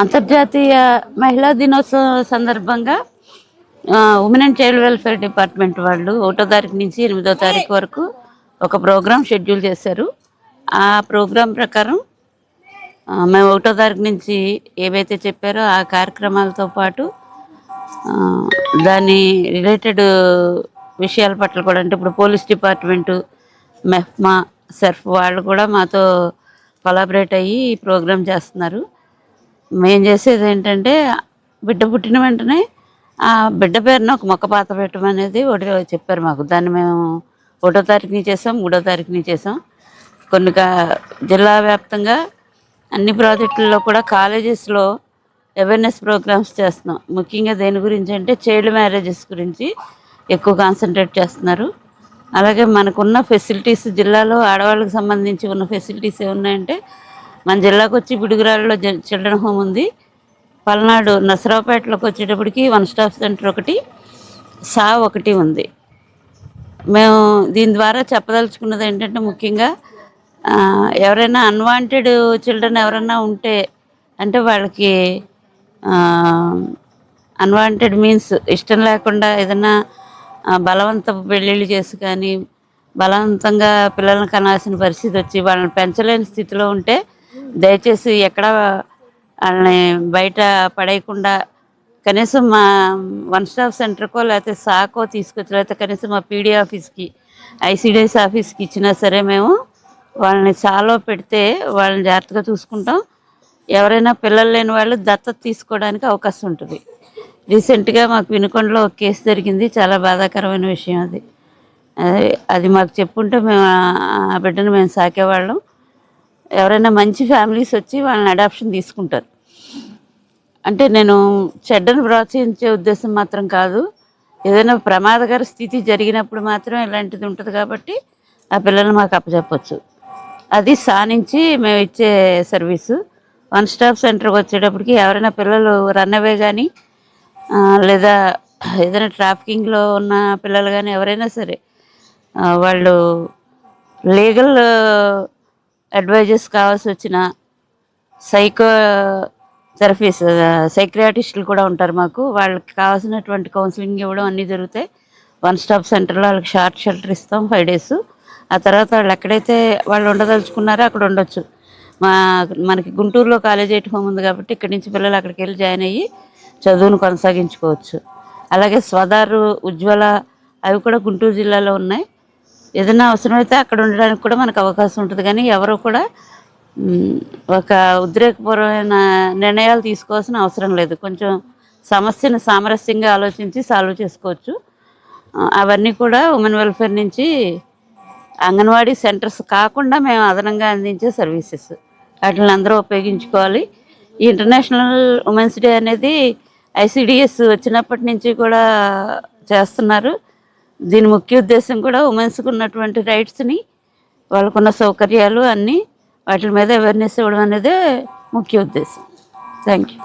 అంతర్జాతీయ మహిళా దినోత్సవం సందర్భంగా women and child welfare department వాళ్ళు ఒకటో తారీఖు నుంచి ఎనిమిదో తారీఖు వరకు ఒక ప్రోగ్రామ్ షెడ్యూల్ చేశారు. ఆ ప్రోగ్రాం ప్రకారం మేము ఒకటో తారీఖు నుంచి ఏవైతే చెప్పారో ఆ కార్యక్రమాలతో పాటు దాని రిలేటెడ్ విషయాల పట్ల కూడా అంటే ఇప్పుడు పోలీస్ డిపార్ట్మెంటు మెఫ్మా సర్ఫ్ వాళ్ళు కూడా మాతో కొలాబరేట్ అయ్యి ఈ ప్రోగ్రామ్ చేస్తున్నారు. మేము చేసేది ఏంటంటే బిడ్డ పుట్టిన వెంటనే ఆ బిడ్డ పేరున ఒక మొక్క పాత పెట్టమనేది ఒకటి చెప్పారు మాకు. దాన్ని మేము ఒకటో తారీఖుని చేసాం మూడో తారీఖుని చేసాం. కొన్ని జిల్లా వ్యాప్తంగా అన్ని ప్రాజెక్టుల్లో కూడా కాలేజెస్లో అవేర్నెస్ ప్రోగ్రామ్స్ చేస్తున్నాం. ముఖ్యంగా దేని గురించి అంటే చైల్డ్ మ్యారేజెస్ గురించి ఎక్కువ కాన్సన్ట్రేట్ చేస్తున్నారు. అలాగే మనకున్న ఫెసిలిటీస్ జిల్లాలో ఆడవాళ్ళకి సంబంధించి ఉన్న ఫెసిలిటీస్ ఏమున్నాయంటే మన జిల్లాకు వచ్చి బిడుగురాళ్ళలో జ- చిల్డ్రన్ హోమ్ ఉంది. పల్నాడు నసరావుపేటలోకి వచ్చేటప్పటికి వన్ స్టాప్ సెంటర్ ఒకటి సా ఒకటి ఉంది. మేము దీని ద్వారా చెప్పదలుచుకున్నది ఏంటంటే ముఖ్యంగా ఎవరైనా అన్వాంటెడ్ చిల్డ్రన్ ఎవరైనా ఉంటే అంటే వాళ్ళకి అన్వాంటెడ్ మీన్స్ ఇష్టం లేకుండా ఏదైనా బలవంత పెళ్ళిళ్ళు చేసి కానీ బలవంతంగా పిల్లల్ని కనాల్సిన పరిస్థితి వచ్చి వాళ్ళని పెంచలేని స్థితిలో ఉంటే దయచేసి ఎక్కడ వాళ్ళని బయట పడేయకుండా కనీసం మా వన్ స్టాప్ సెంటర్కో లేకపోతే సాకో తీసుకొచ్చి లేకపోతే కనీసం మా పీడీ ఆఫీస్కి ఐసీడీఎస్ ఆఫీస్కి ఇచ్చినా సరే మేము వాళ్ళని సాలో పెడితే వాళ్ళని జాగ్రత్తగా చూసుకుంటాం. ఎవరైనా పిల్లలు లేని వాళ్ళు దత్తత తీసుకోవడానికి అవకాశం ఉంటుంది. రీసెంట్గా మాకు వినుకొండలో ఒక కేసు జరిగింది. చాలా బాధాకరమైన విషయం అది. అది- మాకు చెప్పుంటే మేము ఆ- బిడ్డను మేము సాకేవాళ్ళం. ఎవరైనా మంచి ఫ్యామిలీస్ వచ్చి వాళ్ళని అడాప్షన్ తీసుకుంటారు. అంటే నేను చెడ్డను ప్రోత్సహించే ఉద్దేశం మాత్రం కాదు. ఏదైనా ప్రమాదకర స్థితి జరిగినప్పుడు మాత్రం ఇలాంటిది ఉంటుంది కాబట్టి ఆ పిల్లల్ని మాకు అప్పచెప్పచ్చు. అది సానించి మేము ఇచ్చే సర్వీసు. వన్ స్టాప్ సెంటర్కి వచ్చేటప్పటికి ఎవరైనా పిల్లలు రన్ అవే కానీ లేదా ఏదైనా ట్రాఫికింగ్లో ఉన్న పిల్లలు కానీ ఎవరైనా సరే వాళ్ళు లీగల్ అడ్వైజర్స్ కావాల్సి వచ్చిన సైకో థెరపీస్ సైక్రియాటిస్టులు కూడా ఉంటారు మాకు. వాళ్ళకి కావాల్సినటువంటి కౌన్సిలింగ్ ఇవ్వడం అన్నీ జరుగుతాయి. వన్ స్టాప్ సెంటర్లో వాళ్ళకి షార్ట్ షెల్టర్ ఇస్తాం ఫైవ్ డేస్. ఆ తర్వాత వాళ్ళు ఎక్కడైతే వాళ్ళు ఉండదలుచుకున్నారో అక్కడ ఉండొచ్చు. మా మనకి గుంటూరులో కాలేజ్ ఎయిట్ హోమ్ ఉంది కాబట్టి ఇక్కడి నుంచి పిల్లలు అక్కడికి వెళ్ళి జాయిన్ అయ్యి చదువును కొనసాగించుకోవచ్చు. అలాగే స్వదారు ఉజ్వల అవి కూడా గుంటూరు జిల్లాలో ఉన్నాయి. ఏదైనా అవసరమైతే అక్కడ ఉండడానికి కూడా మనకు అవకాశం ఉంటుంది. కానీ ఎవరు కూడా ఒక ఉద్రేకపూర్వమైన నిర్ణయాలు తీసుకోవాల్సిన అవసరం లేదు. కొంచెం సమస్యను సామరస్యంగా ఆలోచించి సాల్వ్ చేసుకోవచ్చు. అవన్నీ కూడా ఉమెన్ వెల్ఫేర్ నుంచి అంగన్వాడీ సెంటర్స్ కాకుండా మేము అదనంగా అందించే సర్వీసెస్. వాటిని అందరూ ఉపయోగించుకోవాలి. ఈ ఇంటర్నేషనల్ ఉమెన్స్ డే అనేది ఐసిడిఎస్ వచ్చినప్పటి నుంచి కూడా చేస్తున్నారు. దీని ముఖ్య ఉద్దేశం కూడా ఉమెన్స్కి ఉన్నటువంటి రైట్స్ని వాళ్ళకున్న సౌకర్యాలు అన్నీ వాటి మీద అవేర్నెస్ ఇవ్వడం అనేది ముఖ్య ఉద్దేశం. Thank you